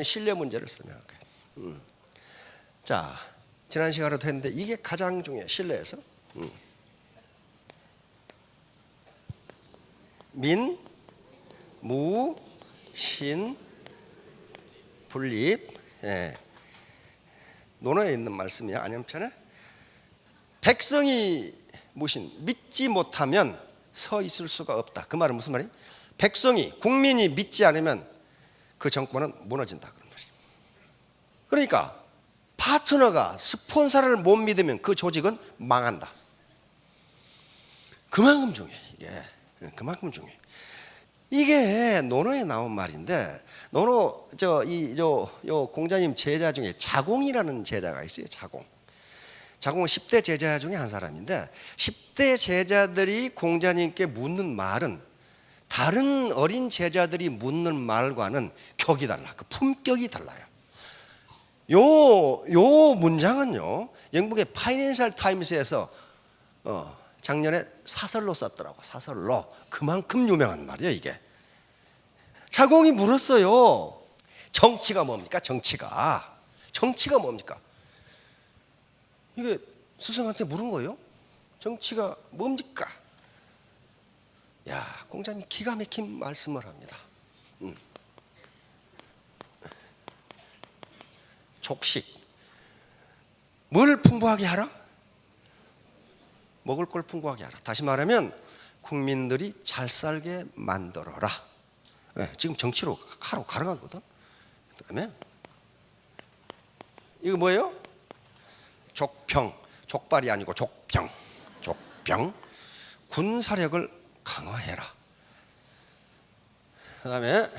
이건 신뢰 문제를 설명할 거예요. 음. 자, 지난 시간에도 했는데 이게 가장 중요해 신뢰에서. 음. 민, 무, 신, 분립. 예. 논어에 있는 말씀이야 안연편에. 백성이 무신 믿지 못하면 서 있을 수가 없다. 그 말은 무슨 말이? 백성이 국민이 믿지 않으면 그 정권은 무너진다 그런 말이에요. 그러니까 파트너가 스폰서를 못 믿으면 그 조직은 망한다. 그만큼 중요해 이게 예, 그만큼 중요해. 이게 논어에 나온 말인데 논어 저이요 요 공자님 제자 중에 자공이라는 제자가 있어요. 자공. 자공은 10대 제자 중에 한 사람인데 10대 제자들이 공자님께 묻는 말은 다른 어린 제자들이 묻는 말과는 격이 달라. 그 품격이 달라요. 요, 요 문장은요, 영국의 파이낸셜 타임스에서 어, 작년에 사설로 썼더라고, 사설로. 그만큼 유명한 말이에요, 이게. 자공이 물었어요. 정치가 뭡니까? 정치가. 정치가 뭡니까? 이게 스승한테 물은 거예요. 정치가 뭡니까? 야, 공자님 기가 막힌 말씀을 합니다. 음. 족식. 뭘 풍부하게 하라? 먹을 걸 풍부하게 하라. 다시 말하면 국민들이 잘 살게 만들어라. 네, 지금 정치로 하러 가러가거든. 그다음에 이거 뭐예요? 족평. 족발이 아니고 족평. 족평. 군사력을 강화해라. 그 다음에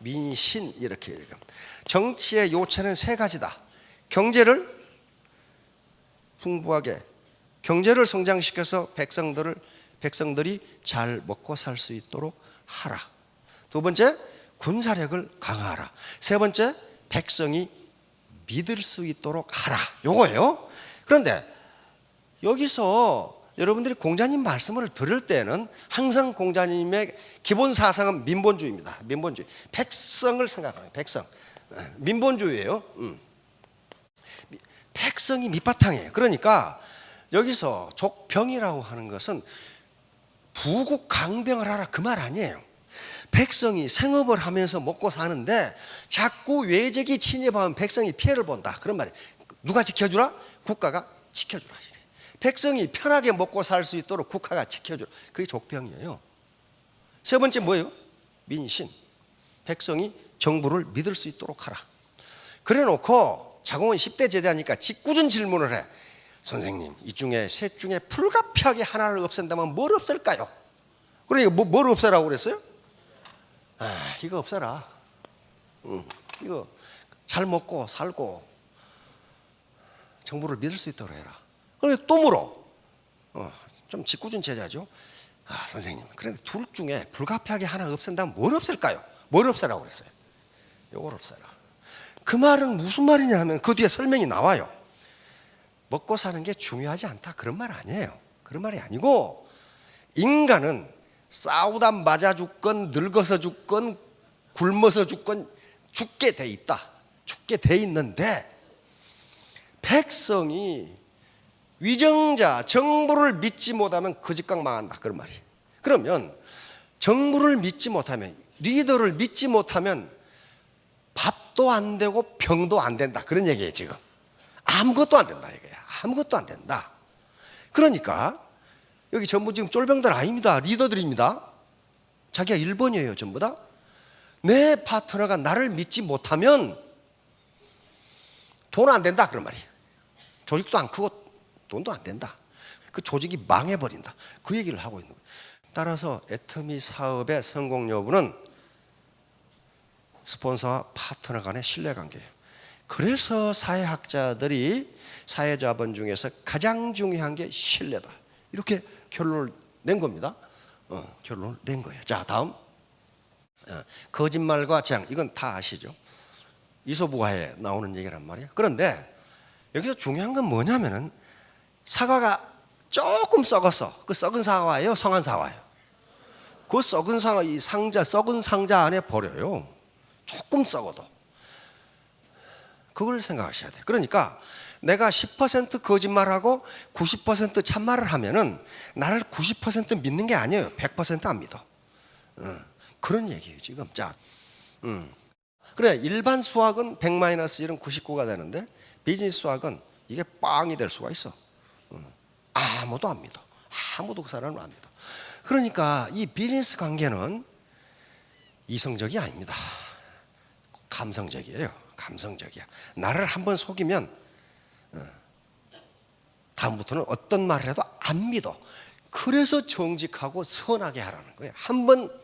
민신 이렇게 읽음. 정치의 요체는 세 가지다. 경제를 풍부하게 경제를 성장시켜서 백성들을 백성들이 잘 먹고 살 수 있도록 하라. 두 번째 군사력을 강화하라. 세 번째 백성이 믿을 수 있도록 하라. 요거예요. 그런데 여기서 여러분들이 공자님 말씀을 들을 때는 항상 공자님의 기본 사상은 민본주의입니다. 민본주의. 백성을 생각하는 백성. 민본주의예요. 음. 백성이 밑바탕이에요. 그러니까 여기서 족병이라고 하는 것은 부국 강병을 하라 그 말 아니에요. 백성이 생업을 하면서 먹고 사는데 자꾸 외적이 침입하면 백성이 피해를 본다. 그런 말이에요. 누가 지켜주라? 국가가 지켜주라. 백성이 편하게 먹고 살 수 있도록 국가가 지켜주라. 그게 족병이에요. 세 번째 뭐예요? 민신. 백성이 정부를 믿을 수 있도록 하라. 그래 놓고 자공은 10대 제대하니까 직구준 질문을 해. 선생님, 이 중에 셋 중에 불가피하게 하나를 없앤다면 뭘 없앨까요? 그러니까 뭐, 뭘 없애라고 그랬어요? 아, 이거 없애라. 응, 이거 잘 먹고 살고 정부를 믿을 수 있도록 해라. 그래 또 물어. 어, 좀 직구준 제자죠. 아, 선생님. 그런데 둘 중에 불가피하게 하나 없앤다면 뭘 없앨까요? 뭘 없애라고 그랬어요? 요걸 없애라. 그 말은 무슨 말이냐 하면 그 뒤에 설명이 나와요. 먹고 사는 게 중요하지 않다. 그런 말 아니에요. 그런 말이 아니고 인간은 싸우다 맞아 죽건 늙어서 죽건 굶어서 죽건 죽게 돼 있다. 죽게 돼 있는데 백성이 위정자 정부를 믿지 못하면 그 직각 망한다. 그런 말이. 그러면 정부를 믿지 못하면 리더를 믿지 못하면 밥도 안 되고 병도 안 된다. 그런 얘기예요, 지금. 아무것도 안 된다 이거야. 아무것도 안 된다. 그러니까 여기 전부 지금 쫄병들 아닙니다. 리더들입니다. 자기가 1번이에요, 전부 다. 내 파트너가 나를 믿지 못하면 돈 안 된다 그런 말이에요. 조직도 안 크고 돈도 안 된다. 그 조직이 망해버린다. 그 얘기를 하고 있는 거예요. 따라서 애터미 사업의 성공 여부는 스폰서와 파트너 간의 신뢰관계예요. 그래서 사회학자들이 사회자본 중에서 가장 중요한 게 신뢰다. 이렇게 결론을 낸 겁니다. 어, 결론을 낸 거예요. 자, 다음. 어, 거짓말과 재앙. 이건 다 아시죠? 이소부화에 나오는 얘기란 말이에요. 그런데 여기서 중요한 건 뭐냐면은 사과가 조금 썩었어. 그 썩은 사과예요, 성한 사과예요. 그 썩은 사과 이 상자 썩은 상자 안에 버려요. 조금 썩어도 그걸 생각하셔야 돼요. 그러니까 내가 10% 거짓말하고 90% 참말을 하면은 나를 90% 믿는 게 아니에요. 100%안 믿어. 어, 그런 얘기예요 지금. 자, 음. 그래 일반 수학은 100 마이너스 1은 99가 되는데 비즈니스 수학은 이게 빵이 될 수가 있어. 어, 아무도 안 믿어. 아무도 그 사람을 안 믿어. 그러니까 이 비즈니스 관계는 이성적이 아닙니다. 감성적이에요. 감성적이야. 나를 한번 속이면 어, 다음부터는 어떤 말을 해도 안 믿어. 그래서 정직하고 선하게 하라는 거예요. 한 번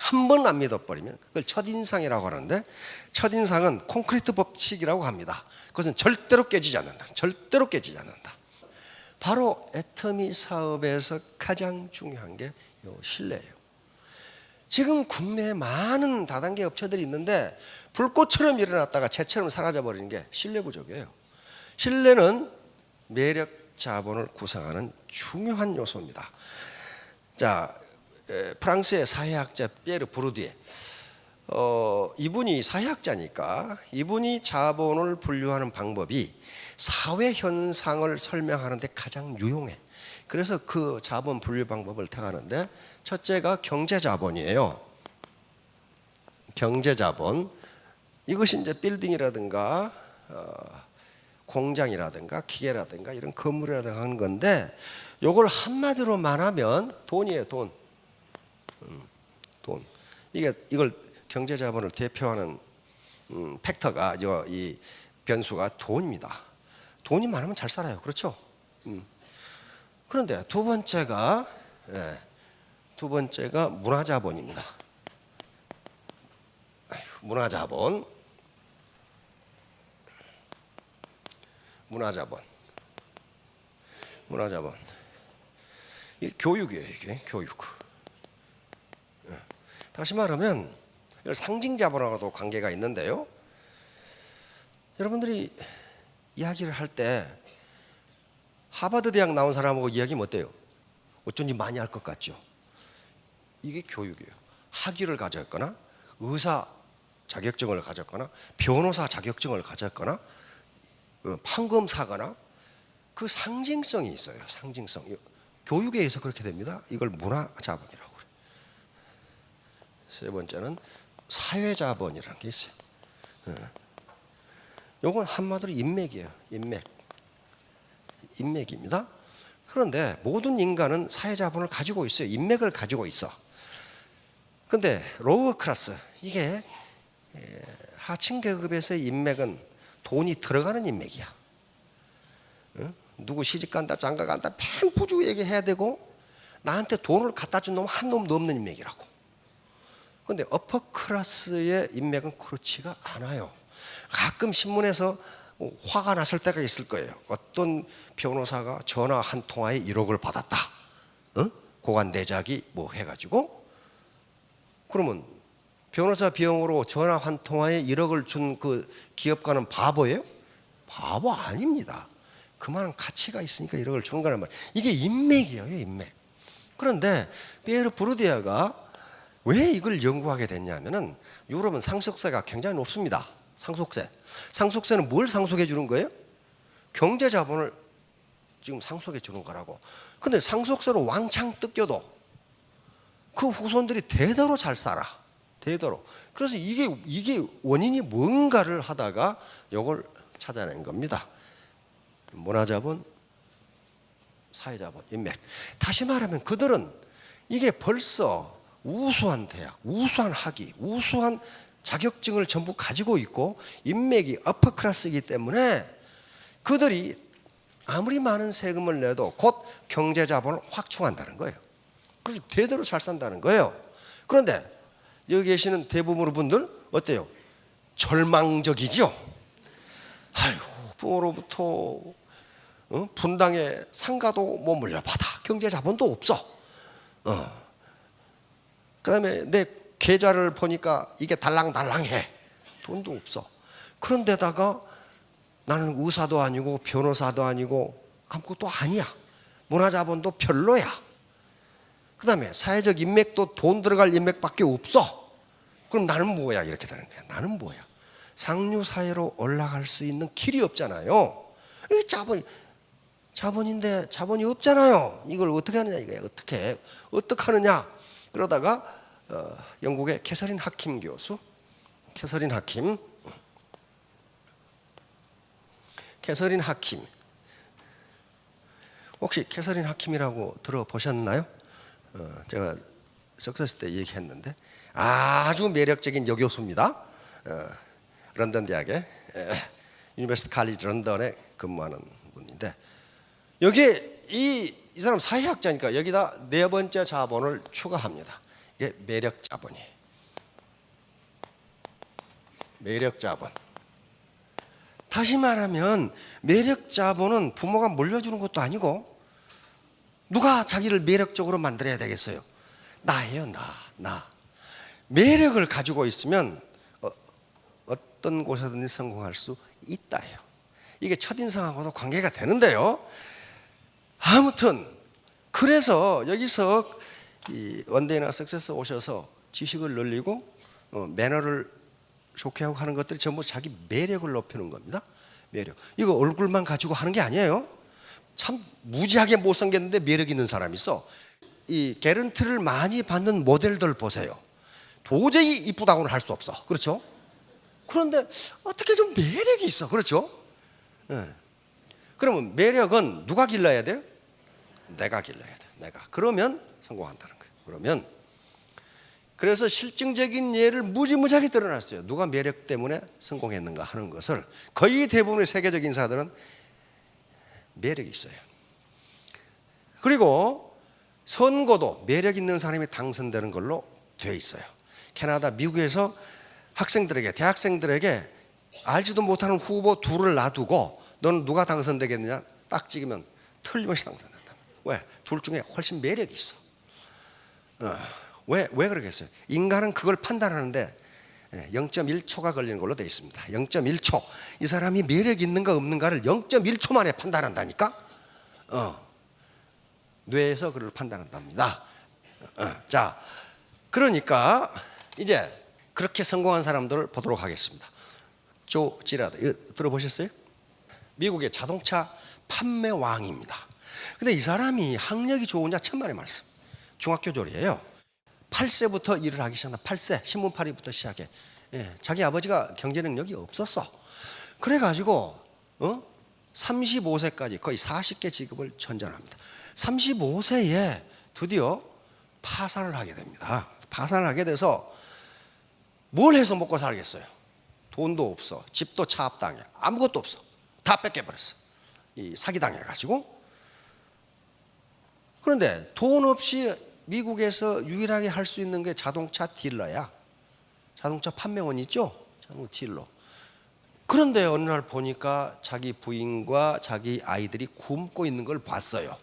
한 번 안 믿어버리면 그걸 첫인상이라고 하는데 첫인상은 콘크리트 법칙이라고 합니다. 그것은 절대로 깨지지 않는다. 절대로 깨지지 않는다. 바로 애터미 사업에서 가장 중요한 게 요 신뢰예요. 지금 국내에 많은 다단계 업체들이 있는데 불꽃처럼 일어났다가 재처럼 사라져 버리는 게 신뢰 부족이에요. 신뢰는 매력 자본을 구성하는 중요한 요소입니다. 자, 에, 프랑스의 사회학자 피에르 부르디에 어, 이분이 사회학자니까 이분이 자본을 분류하는 방법이 사회 현상을 설명하는데 가장 유용해. 그래서 그 자본 분류 방법을 택하는데 첫째가 경제 자본이에요. 경제 자본 이것이 이제 빌딩이라든가 어, 공장이라든가 기계라든가 이런 건물이라든가 하는 건데 요걸 한마디로 말하면 돈이에요 돈. 음, 돈. 이게 이걸 경제 자본을 대표하는 음, 팩터가 저 이 변수가 돈입니다. 돈이 많으면 잘 살아요. 그렇죠? 음. 그런데 두 번째가 예, 두 번째가 문화 자본입니다. 아휴, 문화 자본. 문화 자본. 문화 자본. 이게 교육이에요, 이게 교육. 예. 다시 말하면 이걸 상징 자본하고도 관계가 있는데요. 여러분들이 이야기를 할 때 하버드 대학 나온 사람하고 이야기하면 어때요? 어쩐지 많이 할 것 같죠. 이게 교육이에요. 학위를 가졌거나 의사 자격증을 가졌거나 변호사 자격증을 가졌거나 어, 판검 사거나 그 상징성이 있어요. 상징성. 교육에 의해서 그렇게 됩니다. 이걸 문화 자본이라고 그래요. 세 번째는 사회 자본이라는 게 있어요. 어. 요건 한마디로 인맥이에요. 인맥. 인맥입니다. 그런데 모든 인간은 사회 자본을 가지고 있어요. 인맥을 가지고 있어. 근데 로우 클래스 이게 예, 하층 계급에서의 인맥은 돈이 들어가는 인맥이야. 응? 누구 시집 간다, 장가 간다, 팬 부주 얘기해야 되고 나한테 돈을 갖다 준 놈 한 놈도 없는 인맥이라고. 근데 어퍼 클래스의 인맥은 그렇지가 않아요. 가끔 신문에서 화가 났을 때가 있을 거예요. 어떤 변호사가 전화 한 통화에 1억을 받았다. 어? 고관 내작이 뭐 해가지고 그러면 변호사 비용으로 전화 한 통화에 1억을 준 그 기업가는 바보예요? 바보 아닙니다. 그만한 가치가 있으니까 1억을 주는 거란 말이에요. 이게 인맥이에요, 인맥. 그런데 피에르 부르디아가 왜 이걸 연구하게 됐냐면은 유럽은 상속세가 굉장히 높습니다. 상속세. 상속세는 뭘 상속해 주는 거예요? 경제 자본을 지금 상속해 주는 거라고. 근데 상속세로 왕창 뜯겨도 그 후손들이 대대로 잘 살아. 대대로. 그래서 이게 이게 원인이 뭔가를 하다가 이걸 찾아낸 겁니다. 문화 자본, 사회 자본, 인맥. 다시 말하면 그들은 이게 벌써 우수한 대학, 우수한 학위, 우수한 자격증을 전부 가지고 있고 인맥이 어퍼 클래스이기 때문에 그들이 아무리 많은 세금을 내도 곧 경제 자본을 확충한다는 거예요. 그래서 대대로 잘 산다는 거예요. 그런데 여기 계시는 대부분의 분들 어때요? 절망적이죠. 아이고 부모로부터 어? 분당의 상가도 못 물려받아 경제 자본도 없어. 어. 그 다음에 내 계좌를 보니까 이게 달랑달랑해. 돈도 없어. 그런데다가 나는 의사도 아니고 변호사도 아니고 아무것도 아니야. 문화자본도 별로야. 그 다음에 사회적 인맥도 돈 들어갈 인맥밖에 없어. 그럼 나는 뭐야 이렇게 되는 거야. 나는 뭐야? 상류 사회로 올라갈 수 있는 길이 없잖아요. 이 자본 자본인데 자본이 없잖아요. 이걸 어떻게 하느냐 이거야. 어떻게 어떻게 하느냐? 그러다가 어, 영국의 캐서린 하킴 교수, 캐서린 하킴, 캐서린 하킴. 혹시 캐서린 하킴이라고 들어보셨나요? 어, 제가 석세스 때 얘기했는데 아주 매력적인 여교수입니다. 어, 런던 대학의 유니버시티 칼리지 런던에 근무하는 분인데 여기에 이, 이 사람 사회학자니까 여기다 네 번째 자본을 추가합니다. 이게 매력 자본이에요. 매력 자본. 다시 말하면 매력 자본은 부모가 물려주는 것도 아니고 누가 자기를 매력적으로 만들어야 되겠어요? 나예요, 나, 나. 매력을 가지고 있으면 어, 어떤 곳에든지 성공할 수 있다요. 이게 첫인상하고도 관계가 되는데요. 아무튼 그래서 여기서 이 원데이나 석세스 오셔서 지식을 늘리고 어, 매너를 좋게 하고 하는 것들이 전부 자기 매력을 높이는 겁니다. 매력. 이거 얼굴만 가지고 하는 게 아니에요. 참 무지하게 못생겼는데 매력 있는 사람 있어. 이 개런티를 많이 받는 모델들 보세요. 도저히 이쁘다고는 할 수 없어. 그렇죠? 그런데 어떻게 좀 매력이 있어. 그렇죠? 예. 그러면 매력은 누가 길러야 돼요? 내가 길러야 돼. 내가. 그러면 성공한다는 거예요. 그러면 그래서 실증적인 예를 무지무지하게 드러났어요. 누가 매력 때문에 성공했는가 하는 것을 거의 대부분의 세계적 인사들은 매력이 있어요. 그리고 선거도 매력 있는 사람이 당선되는 걸로 돼 있어요. 캐나다, 미국에서 학생들에게 대학생들에게 알지도 못하는 후보 둘을 놔두고 너는 누가 당선되겠느냐 딱 찍으면 틀림없이 당선된다. 왜? 둘 중에 훨씬 매력이 있어. 어, 왜, 왜 그러겠어요? 인간은 그걸 판단하는데 0.1초가 걸리는 걸로 되어 있습니다. 0.1초. 이 사람이 매력 있는가 없는가를 0.1초 만에 판단한다니까? 어. 뇌에서 그를 판단한답니다. 어. 자, 그러니까 이제 그렇게 성공한 사람들을 보도록 하겠습니다. 조 지라드 들어보셨어요? 미국의 자동차 판매 왕입니다. 근데 이 사람이 학력이 좋으냐 천만의 말씀. 중학교 졸이에요. 8세부터 일을 하기 시작한다. 8세 신문팔이부터 시작해. 예, 자기 아버지가 경제 능력이 없었어. 그래 가지고 어? 35세까지 거의 40개 직업을 전전합니다. 35세에 드디어 파산을 하게 됩니다. 파산을 하게 돼서 뭘 해서 먹고 살겠어요? 돈도 없어. 집도 차압당해. 아무것도 없어. 다 뺏겨버렸어. 이 사기당해가지고. 그런데 돈 없이 미국에서 유일하게 할 수 있는 게 자동차 딜러야. 자동차 판매원 있죠? 자동차 딜러. 그런데 어느 날 보니까 자기 부인과 자기 아이들이 굶고 있는 걸 봤어요.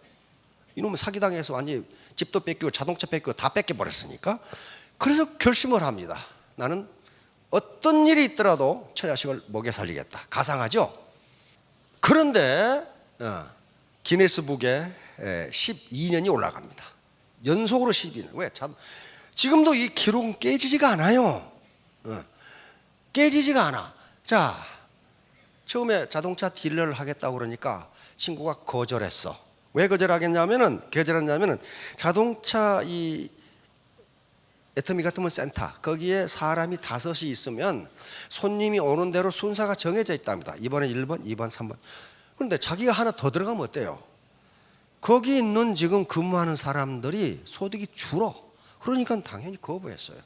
이놈은 사기당해서 완전히 집도 뺏기고 자동차 뺏기고 다 뺏겨버렸으니까. 그래서 결심을 합니다. 나는 어떤 일이 있더라도 처자식을 먹여 살리겠다. 가상하죠? 그런데 어, 기네스북에 12년이 올라갑니다. 연속으로 12년. 왜? 자, 지금도 이 기록은 깨지지가 않아요. 어, 깨지지가 않아. 자, 처음에 자동차 딜러를 하겠다고 그러니까 친구가 거절했어. 왜 거절하겠냐면은 거절했냐면은 자동차 이 애터미 같으면 센터 거기에 사람이 다섯이 있으면 손님이 오는 대로 순서가 정해져 있답니다. 이번에 1번, 2번, 3번. 그런데 자기가 하나 더 들어가면 어때요? 거기 있는 지금 근무하는 사람들이 소득이 줄어. 그러니까 당연히 거부했어요.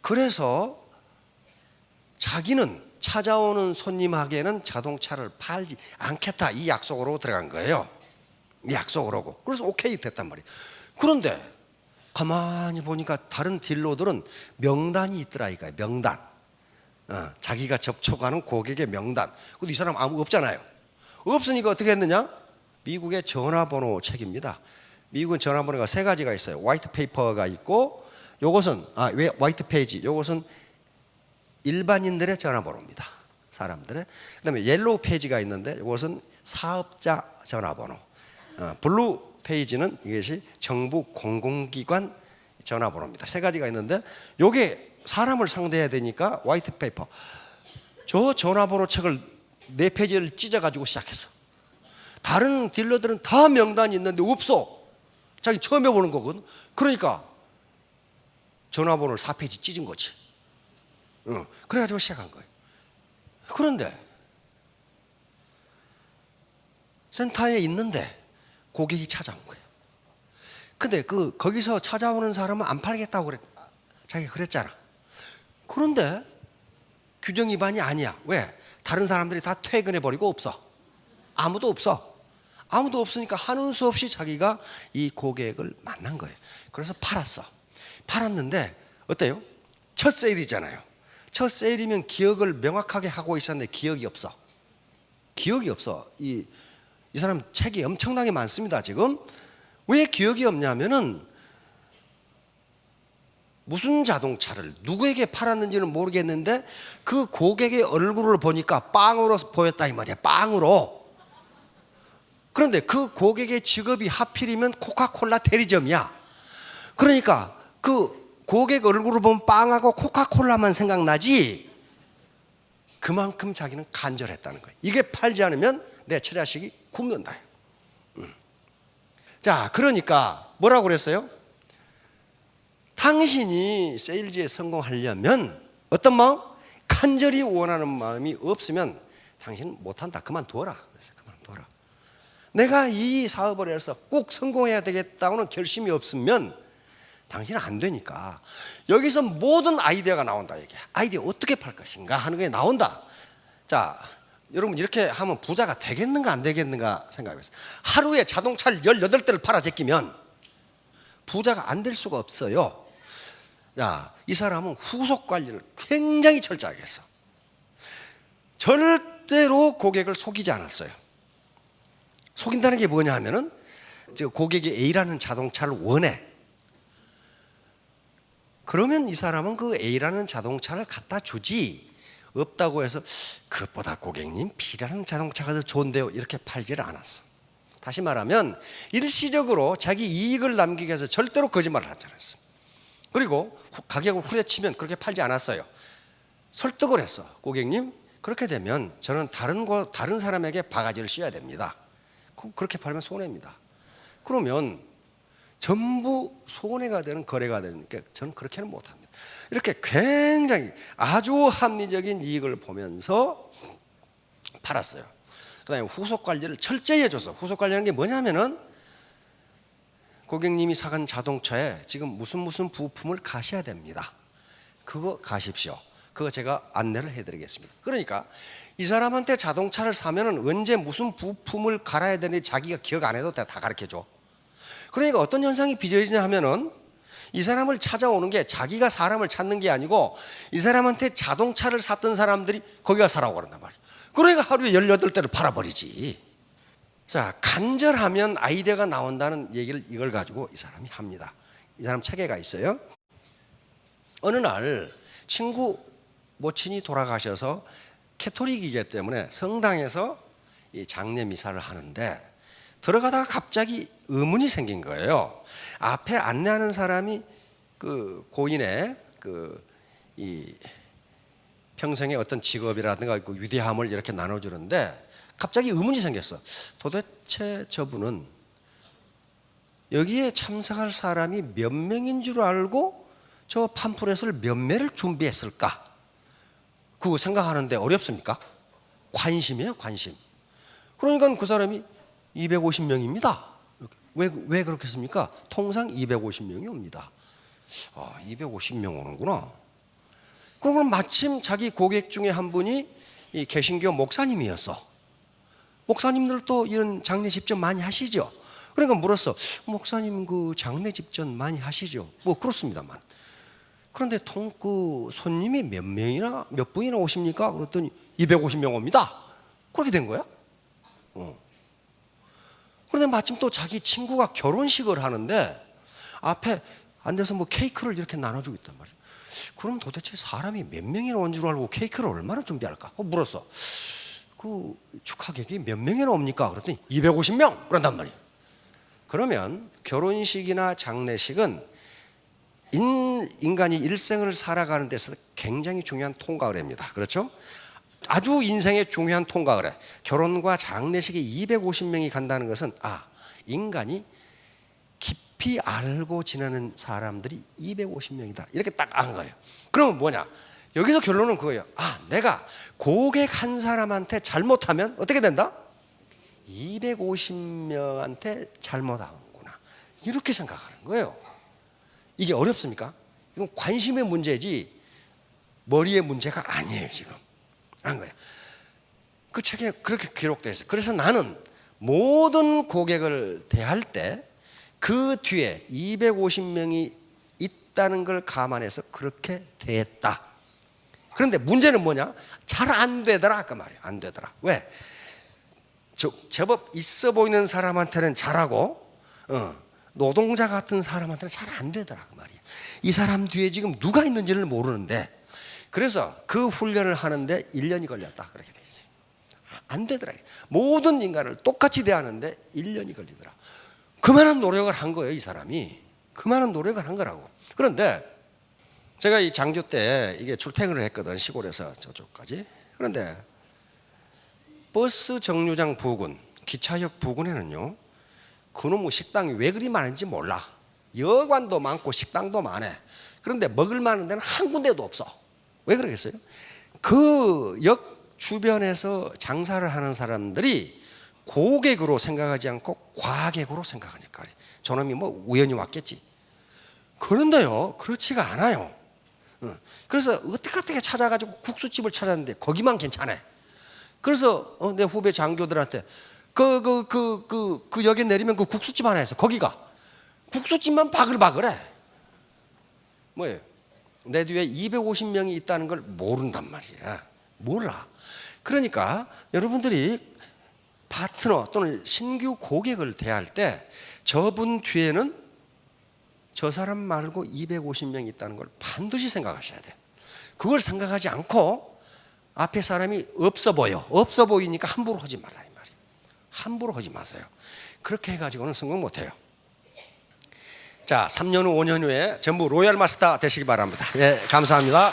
그래서 자기는 찾아오는 손님에게는 자동차를 팔지 않겠다 이 약속으로 들어간 거예요. 이 약속으로고. 그래서 오케이 됐단 말이에요. 그런데 가만히 보니까 다른 딜러들은 명단이 있더라 이거야. 명단. 어, 자기가 접촉하는 고객의 명단. 근데 이 사람 아무 없잖아요. 없으니까 어떻게 했느냐? 미국의 전화번호 책입니다. 미국은 전화번호가 세 가지가 있어요. 화이트 페이퍼가 있고 요것은 아, 왜 화이트 페이지? 요것은 일반인들의 전화번호입니다. 사람들의. 그다음에 옐로우 페이지가 있는데 이것은 사업자 전화번호. 어, 블루 페이지는 이것이 정부 공공기관 전화번호입니다. 세 가지가 있는데 요게 사람을 상대해야 되니까 화이트 페이퍼. 저 전화번호 책을 네 페이지를 찢어가지고 시작했어. 다른 딜러들은 다 명단이 있는데 없어. 자기 처음 해보는 거거든. 그러니까 전화번호를 4페이지 찢은 거지. 응. 그래가지고 시작한 거예요. 그런데 센터에 있는데 고객이 찾아온 거예요. 근데 그 거기서 찾아오는 사람은 안 팔겠다고 그랬 자기가 그랬잖아. 그런데 규정 위반이 아니야. 왜? 다른 사람들이 다 퇴근해 버리고 없어. 아무도 없어. 아무도 없으니까 하는 수 없이 자기가 이 고객을 만난 거예요. 그래서 팔았어. 팔았는데 어때요? 첫 세일이잖아요. 첫 세일이면 기억을 명확하게 하고 있었는데 기억이 없어. 기억이 없어. 이, 이 사람 책이 엄청나게 많습니다, 지금. 왜 기억이 없냐면은 무슨 자동차를 누구에게 팔았는지는 모르겠는데 그 고객의 얼굴을 보니까 빵으로 보였다 이 말이야. 빵으로. 그런데 그 고객의 직업이 하필이면 코카콜라 대리점이야. 그러니까 그 고객 얼굴을 보면 빵하고 코카콜라만 생각나지 그만큼 자기는 간절했다는 거예요. 이게 팔지 않으면 내 처자식이 굶는다. 음. 자, 그러니까 뭐라고 그랬어요? 당신이 세일즈에 성공하려면 어떤 마음? 간절히 원하는 마음이 없으면 당신 못한다. 그만둬라. 그래서 그만둬라. 내가 이 사업을 해서 꼭 성공해야 되겠다고는 결심이 없으면 당신은 안 되니까 여기서 모든 아이디어가 나온다 이게 아이디어 어떻게 팔 것인가 하는 게 나온다. 자, 여러분 이렇게 하면 부자가 되겠는가 안 되겠는가 생각해보세요. 하루에 자동차를 18대를 팔아 제끼면 부자가 안 될 수가 없어요. 야, 이 사람은 후속 관리를 굉장히 철저하게 했어. 절대로 고객을 속이지 않았어요. 속인다는 게 뭐냐 하면은 저 고객이 A라는 자동차를 원해. 그러면 이 사람은 그 A라는 자동차를 갖다 주지. 없다고 해서 그것보다 고객님 B라는 자동차가 더 좋은데요. 이렇게 팔지를 않았어. 다시 말하면 일시적으로 자기 이익을 남기기 위해서 절대로 거짓말을 하지 않았어. 그리고 후- 가격을 후려치면 그렇게 팔지 않았어요. 설득을 했어. 고객님, 그렇게 되면 저는 다른 거 다른 사람에게 바가지를 씌워야 됩니다. 그- 그렇게 팔면 손해입니다. 그러면 전부 손해가 되는 거래가 되니까 저는 그렇게는 못 합니다. 이렇게 굉장히 아주 합리적인 이익을 보면서 팔았어요. 그 다음에 후속 관리를 철저히 해줘서 후속 관리하는 게 뭐냐면은 고객님이 사간 자동차에 지금 무슨 무슨 부품을 가셔야 됩니다. 그거 가십시오. 그거 제가 안내를 해드리겠습니다. 그러니까 이 사람한테 자동차를 사면은 언제 무슨 부품을 갈아야 되는지 자기가 기억 안 해도 다 가르쳐 줘. 그러니까 어떤 현상이 빚어지냐 하면은 이 사람을 찾아오는 게 자기가 사람을 찾는 게 아니고 이 사람한테 자동차를 샀던 사람들이 거기 가 사라고 그런단 말이야. 그러니까 하루에 18대를 팔아버리지. 자, 간절하면 아이디어가 나온다는 얘기를 이걸 가지고 이 사람이 합니다. 이 사람 책에가 있어요. 어느 날 친구 모친이 돌아가셔서 캐토릭이기 때문에 성당에서 이 장례 미사를 하는데 들어가다가 갑자기 의문이 생긴 거예요. 앞에 안내하는 사람이 그 고인의 그 이 평생의 어떤 직업이라든가 그 위대함을 이렇게 나눠주는데 갑자기 의문이 생겼어. 도대체 저분은 여기에 참석할 사람이 몇 명인 줄 알고 저 팜프렛을 몇 매를 준비했을까? 그거 생각하는데 어렵습니까? 관심이에요, 관심. 그러니까 그 사람이 250명입니다. 왜, 왜 그렇겠습니까? 통상 250명이 옵니다. 아, 250명 오는구나. 그러면 마침 자기 고객 중에 한 분이 이 개신교 목사님이었어. 목사님들도 이런 장례 집전 많이 하시죠. 그러니까 물었어. 목사님 그 장례 집전 많이 하시죠? 뭐 그렇습니다만. 그런데 통 그 손님이 몇 명이나 몇 분이나 오십니까? 그랬더니 250명 옵니다. 그렇게 된 거야? 어. 그런데 마침 또 자기 친구가 결혼식을 하는데 앞에 앉아서 뭐 케이크를 이렇게 나눠주고 있단 말이야. 그럼 도대체 사람이 몇 명이나 온 줄 알고 케이크를 얼마나 준비할까? 어, 물었어. 그 축하객이 몇 명이나 옵니까? 그랬더니 250명 그런단 말이에요. 그러면 결혼식이나 장례식은 인, 인간이 일생을 살아가는 데서 굉장히 중요한 통과 의례입니다. 그렇죠? 아주 인생의 중요한 통과 의례. 결혼과 장례식에 250명이 간다는 것은 아, 인간이 깊이 알고 지내는 사람들이 250명이다. 이렇게 딱 안 거예요. 그러면 뭐냐? 여기서 결론은 그거예요. 아, 내가 고객 한 사람한테 잘못하면 어떻게 된다? 250명한테 잘못하는구나. 이렇게 생각하는 거예요. 이게 어렵습니까? 이건 관심의 문제지 머리의 문제가 아니에요, 지금. 안 거예요. 그 책에 그렇게 기록되어 있어요. 그래서 나는 모든 고객을 대할 때 그 뒤에 250명이 있다는 걸 감안해서 그렇게 대했다. 그런데 문제는 뭐냐? 잘 안 되더라 그 말이야. 안 되더라. 왜? 저, 제법 있어 보이는 사람한테는 잘하고 어, 노동자 같은 사람한테는 잘 안 되더라 그 말이야. 이 사람 뒤에 지금 누가 있는지를 모르는데 그래서 그 훈련을 하는데 1년이 걸렸다 그렇게 돼 있어요. 안 되더라. 모든 인간을 똑같이 대하는데 1년이 걸리더라. 그만한 노력을 한 거예요, 이 사람이. 그만한 노력을 한 거라고. 그런데 제가 이 장교 때 이게 출퇴근을 했거든, 시골에서 저쪽까지. 그런데 버스 정류장 부근, 기차역 부근에는요, 그놈의 식당이 왜 그리 많은지 몰라. 여관도 많고 식당도 많아. 그런데 먹을 만한 데는 한 군데도 없어. 왜 그러겠어요? 그 역 주변에서 장사를 하는 사람들이 고객으로 생각하지 않고 과객으로 생각하니까 저놈이 뭐 우연히 왔겠지. 그런데요, 그렇지가 않아요. 어, 그래서 어떻게 어떻게 찾아가지고 국수집을 찾았는데 거기만 괜찮아. 그래서 어, 내 후배 장교들한테 그 그 그 그 그 역에 내리면 그 국수집 하나 있어. 거기가 국수집만 바글바글해. 뭐예요? 내 뒤에 250명이 있다는 걸 모른단 말이야. 몰라. 그러니까 여러분들이 파트너 또는 신규 고객을 대할 때 저분 뒤에는 저 사람 말고 250명 있다는 걸 반드시 생각하셔야 돼. 그걸 생각하지 않고 앞에 사람이 없어 보여. 없어 보이니까 함부로 하지 말라 이 말이에요. 함부로 하지 마세요. 그렇게 해가지고는 성공 못해요. 자, 3년 후, 5년 후에 전부 로얄 마스터 되시기 바랍니다. 예, 감사합니다.